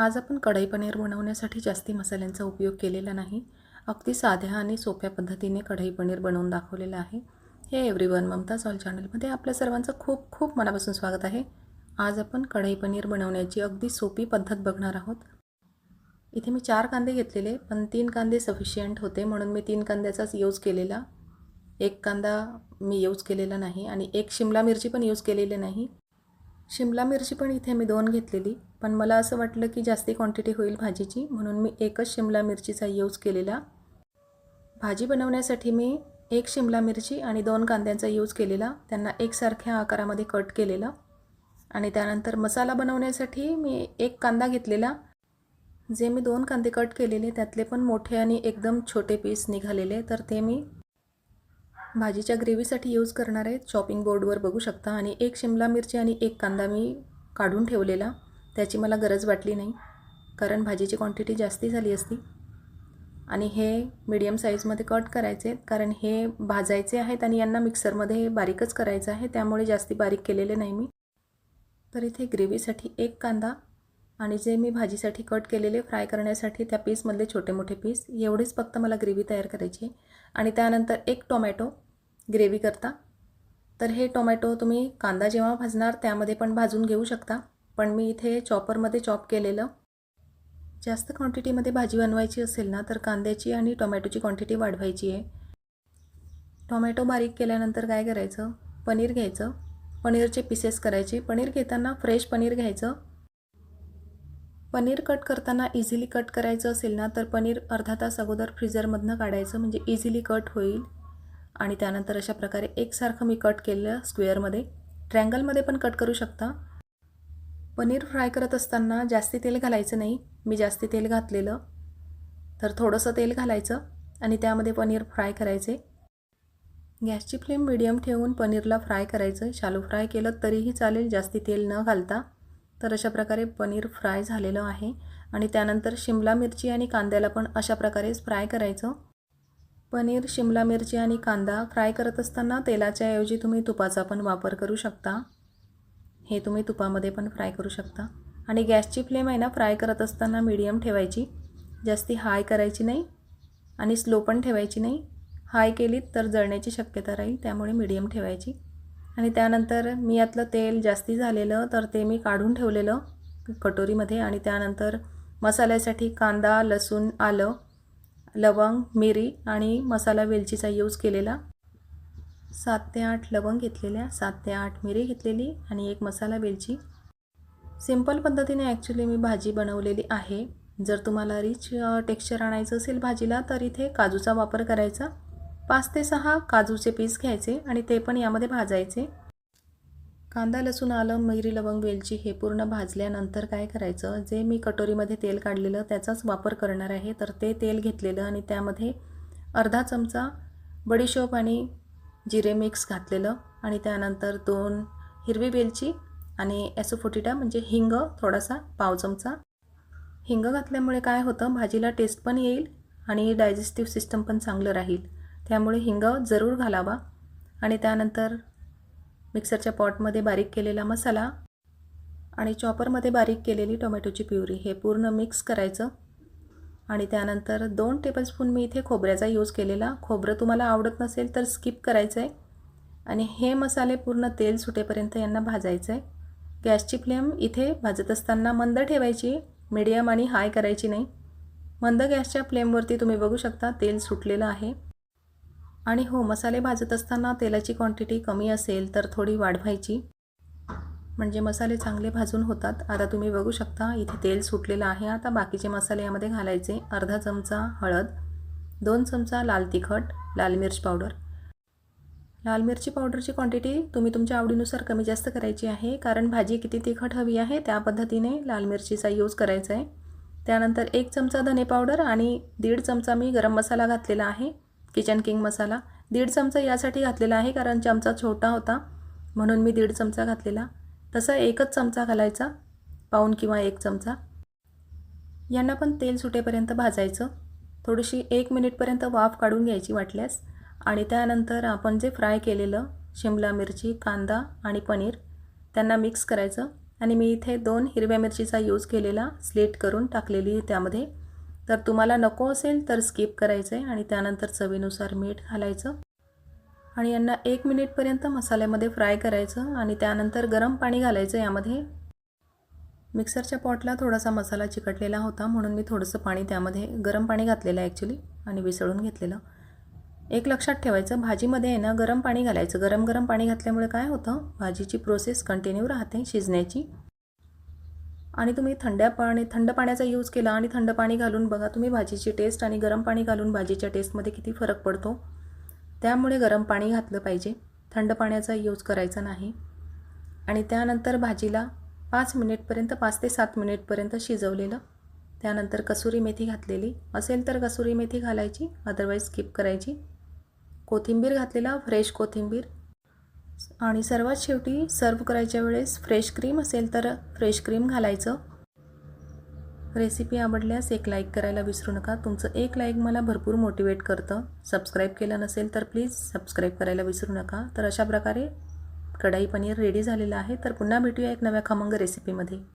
आज आपण कढई पनीर बनवण्यासाठी जास्ती मसाल्यांचा उपयोग केलेला नाही. अगदी साध्या आणि सोप्या पद्धतीने कढई पनीर बनवून दाखवलेलं आहे. हे एव्हरीवन ममताज ऑल चॅनलमध्ये आपल्या सर्वांचं खूप खूप मनापासून स्वागत आहे. आज आपण कढई पनीर बनवण्याची अगदी सोपी पद्धत बघणार आहोत. इथे मी चार कांदे घेतलेले पण तीन कांदे सफिशियंट होते म्हणून मी तीन कांद्याचाच यूज केलेला. एक कांदा मी यूज केलेला नाही आणि एक शिमला मिरची पण यूज केलेली नाही. शिमला मिरची पण इथे मी दोन घेतलेली. पण मला असं वाटलं की जास्ती क्वांटिटी होईल भाजीची म्हणून मी एकच शिमला मिरचीचा यूज केलेला. भाजी बनवण्यासाठी मी एक शिमला मिरची आणि दोन कांद्यांचा यूज केलेला. त्यांना एकसारख्या आकारामध्ये कट केलेलं. आणि त्यानंतर मसाला बनवण्यासाठी मी एक कांदा घेतलेला. जे मी दोन कांदे कट केलेले त्यातले पण मोठे आणि एकदम छोटे पीस निघालेले. तर ते मी भाजीच्या ग्रेव्हीसाठी यूज करणार आहे चॉपिंग बोर्डवर बघू शकता. आणि एक शिमला मिरची आणि एक कांदा मी काढून ठेवलेला. त्याची मला गरज वाटली नाही कारण भाजीची क्वांटिटी जास्ती झाली असती. आणि हे मीडियम साईजमध्ये कट करायचे कारण हे भाजायचे आहेत आणि यांना मिक्सरमध्ये बारीकच करायचं आहे त्यामुळे जास्ती बारीक केलेले नाही मी. तर इथे ग्रेव्हीसाठी एक कांदा आणि जे मी भाजीसाठी कट केलेले फ्राय करण्यासाठी त्या पीसमधले छोटे मोठे पीस एवढेच फक्त मला ग्रेव्ही तयार करायची आहे. आणि त्यानंतर एक टोमॅटो ग्रेव्ही करता. तर हे टोमॅटो तुम्ही कांदा जेव्हा भाजणार त्यामध्ये पण भाजून घेऊ शकता. पण मी इथे चॉपरमध्ये चॉप केलेलं. जास्त क्वांटिटीमध्ये भाजी बनवायची असेल ना तर कांद्याची आणि टोमॅटोची क्वांटिटी वाढवायची आहे. टोमॅटो बारीक केल्यानंतर काय करायचं? पनीर घ्यायचं. पनीरचे पीसेस करायचे. पनीर घेताना फ्रेश पनीर घ्यायचं. पनीर कट करताना इझिली कट करायचं असेल ना तर पनीर अर्धा तास अगोदर फ्रीझरमधनं काढायचं म्हणजे इझिली कट होईल. आणि त्यानंतर अशा प्रकारे एकसारखं मी कट केलं स्क्वेअरमध्ये ट्रँगलमध्ये पण कट करू शकता. पनीर फ्राय करत असताना जास्ती तेल घालायचं नाही. मी जास्ती तेल घातलेलं. तर थोडंसं तेल घालायचं आणि त्यामध्ये पनीर फ्राय करायचे. गॅसची फ्लेम मिडियम ठेवून पनीरला फ्राय करायचं. शालो फ्राय केलं तरीही चालेल जास्ती तेल न घालता. तर अशा प्रकारे पनीर फ्राय झालेलं आहे. आणि त्यानंतर शिमला मिरची आणि कांद्याला पण अशा प्रकारेच फ्राय करायचं. पनीर शिमला मिरची आणि कांदा फ्राय करत असताना तेलाच्या ऐवजी तुम्ही तुपाचा पण वापर करू शकता. हे तुम्ही तुपामध्ये पण फ्राय करू शकता. आणि गॅसची फ्लेम आहे ना फ्राय करत असताना मीडियम ठेवायची. जास्ती हाय करायची नाही आणि स्लो पण ठेवायची नाही. हाय केलीत तर जळण्याची शक्यता राहील त्यामुळे मीडियम ठेवायची. आणि त्यानंतर मी यातलं तेल जास्ती झालेलं तर ते मी काढून ठेवलेलं कटोरीमध्ये. आणि त्यानंतर मसाल्यासाठी कांदा लसूण आलं लवंग मिरी आणि मसाला वेलचीचा यूज केलेला. सात ते आठ लवंग घेतलेल्या सात ते आठ मिरी घेतलेली आणि एक मसाला वेलची. सिंपल पद्धतीने ॲक्च्युली मी भाजी बनवलेली आहे. जर तुम्हाला रिच टेक्स्चर आणायचं असेल भाजीला तर इथे काजूचा वापर करायचा. पाच ते सहा काजूचे पीस घ्यायचे आणि ते पण यामध्ये भाजायचे. कांदा लसूण आलं मिरी लवंग वेलची हे पूर्ण भाजल्यानंतर काय करायचं? जे मी कटोरीमध्ये तेल काढलेलं त्याचाच वापर करणार आहे. तर ते तेल घेतलेलं आणि त्यामध्ये अर्धा चमचा बडीशोप आणि जिरे मिक्स घातलेलं आणि त्यानंतर दोन हिरवी वेलची आणि ॲसोफोटिटा म्हणजे हिंग थोडासा पाव चमचा. हिंग घातल्यामुळे काय होतं? भाजीला टेस्ट पण येईल आणि डायजेस्टिव्ह सिस्टम पण चांगलं राहील. त्यामुळे हिंग जरूर घालावा. आणि त्यानंतर मिक्सरच्या पॉटमध्ये बारीक केलेला मसाला आणि चॉपरमध्ये बारीक केलेली टोमॅटोची प्युरी हे पूर्ण मिक्स करायचं. आणि त्यानंतर दोन टेबलस्पून मी इथे खोबऱ्याचा यूज केलेला. खोबरं तुम्हाला आवडत नसेल तर स्किप करायचं आहे आणि हे मसाले पूर्ण तेल सुटेपर्यंत यांना भाजायचं आहे गॅसची फ्लेम इथे भाजत असताना मंद ठेवायची. मिडियम आणि हाय करायची नाही. मंद गॅसच्या फ्लेमवरती तुम्ही बघू शकता तेल सुटलेलं आहे. आणि हो मसाले भाजत असताना तेलाची क्वांटिटी कमी असेल तर थोडी वाढवायची म्हणजे मसाले चांगले भाजून होतात. आता तुम्ही बघू शकता इथे तेल सुटलेलं आहे. आता बाकीचे मसाले यामध्ये घालायचे. अर्धा चमचा हळद दोन चमचा लाल तिखट लाल मिर्च पावडर. लाल मिरची पावडरची क्वांटिटी तुम्ही तुमच्या आवडीनुसार कमी जास्त करायची आहे. कारण भाजी किती तिखट हवी आहे त्या पद्धतीने लाल मिरचीचा यूज करायचा आहे. त्यानंतर एक चमचा धने पावडर आणि दीड चमचा मी गरम मसाला घातलेला आहे. Kitchen king masala. दीड चमचा यासाठी घातलेला आहे कारण चमचा छोटा होता म्हणून मी दीड चमचा घातलेला. तसा एकच चमचा घालायचा पाऊन किंवा एक चमचा. यांना पण तेल सुटेपर्यंत भाजायचं. थोडीशी एक मिनिटपर्यंत वाफ काढून घ्यायची वाटल्यास. आणि त्यानंतर आपण जे फ्राय केलेलं शिमला मिरची कांदा आणि पनीर त्यांना मिक्स करायचं. आणि मी इथे दोन हिरव्या मिरचीचा यूज केलेला स्लेट करून टाकलेली त्यामध्ये. तर तुम्हाला नको असेल तर स्किप करायचं आहे आणि त्यानंतर चवीनुसार मीठ घालायचं. आणि यांना एक मिनिटपर्यंत मसाल्यामध्ये फ्राय करायचं आणि त्यानंतर गरम पाणी घालायचं यामध्ये. मिक्सरच्या पॉटला थोडासा मसाला चिकटलेला होता म्हणून मी थोडंसं पाणी त्यामध्ये गरम पाणी घातलेलं आहे ॲक्च्युली आणि विसळून घेतलेलं. एक लक्षात ठेवायचं भाजीमध्ये आहे ना गरम पाणी घालायचं. गरम गरम पाणी घातल्यामुळे काय होतं? भाजीची प्रोसेस कंटिन्यू राहते शिजण्याची. आणि तुम्ही थंड्या पाणी थंड पाण्याचा यूज केला आणि थंड पाणी घालून बघा तुम्ही भाजीची टेस्ट आणि गरम पाणी घालून भाजीच्या टेस्टमध्ये किती फरक पडतो. त्यामुळे गरम पाणी घातलं पाहिजे. थंड पाण्याचा यूज करायचा नाही. आणि त्यानंतर भाजीला पाच मिनिटपर्यंत पाच ते सात मिनिटपर्यंत शिजवलेलं. त्यानंतर कसुरी मेथी घातलेली. असेल तर कसुरी मेथी घालायची अदरवाईज स्किप करायची. कोथिंबीर घातलेला फ्रेश कोथिंबीर. आणि सर्वात शेवटी सर्व करायच्या वेळेस फ्रेश क्रीम असेल तर फ्रेश क्रीम घालायचं. रेसिपी आवडल्यास एक लाईक करायला विसरू नका. तुमचं एक लाईक मला भरपूर मोटिवेट करतं. सबस्क्राईब केलं नसेल तर प्लीज सबस्क्राईब करायला विसरू नका. तर अशा प्रकारे कढाई पनीर रेडी झालेलं आहे. तर पुन्हा भेटूया एक नव्या खमंग रेसिपीमध्ये